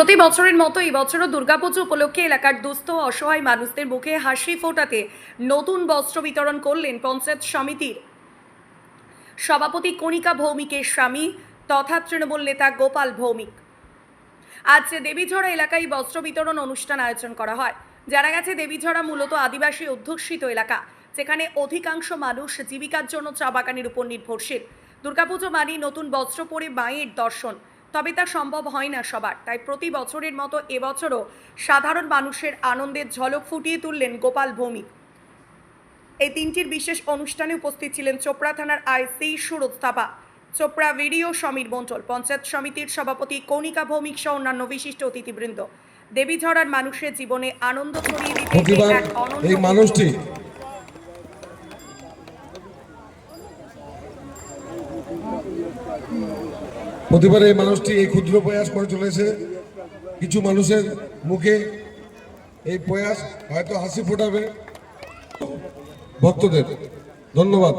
প্রতি বছরের মতো এই বছরও দুর্গাপুজো উপলক্ষে এলাকার দুস্থ অসহায় মানুষদের মুখে হাসি ফোটাতে নতুন বস্ত্র বিতরণ করলেন পঞ্চায়েত সমিতির সভাপতি কণিকা ভৌমিকের স্বামী তথা তৃণমূল নেতা গোপাল ভৌমিক। আজ দেবীঝড়া এলাকায় বস্ত্র বিতরণ অনুষ্ঠান আয়োজন করা হয়। জানা গেছে, দেবীঝড়া মূলত আদিবাসী অধ্যুষিত এলাকা, যেখানে অধিকাংশ মানুষ জীবিকার জন্য চা বাগানের উপর নির্ভরশীল। দুর্গাপুজো মানেই নতুন বস্ত্র পরে মায়ের দর্শন। তবে তা সম্ভব হয় না সবার। তাই প্রতি বছরের মতো এবছরও সাধারণ মানুষের আনন্দের ঝলক ফুটিয়ে তুললেন গোপাল ভৌমিক। এই তিনটির বিশেষ অনুষ্ঠানে উপস্থিত ছিলেন চোপড়া থানার আইসি সুরজ থাপা চোপড়া ভিডিও সমীর মণ্ডল পঞ্চায়েত সমিতির সভাপতি কণিকা ভৌমিক সহ অন্যান্য বিশিষ্ট অতিথিবৃন্দ। দেবীঝড়ার মানুষের জীবনে আনন্দ ছড়িয়ে দিতে এই মানুষটি প্রতিবার এই মানুষটি এই ক্ষুদ্র প্রয়াস করে চলেছে। কিছু মানুষের মুখে এই প্রয়াস হয়তো হাসি ফোটাবে। ভক্তদের, ধন্যবাদ।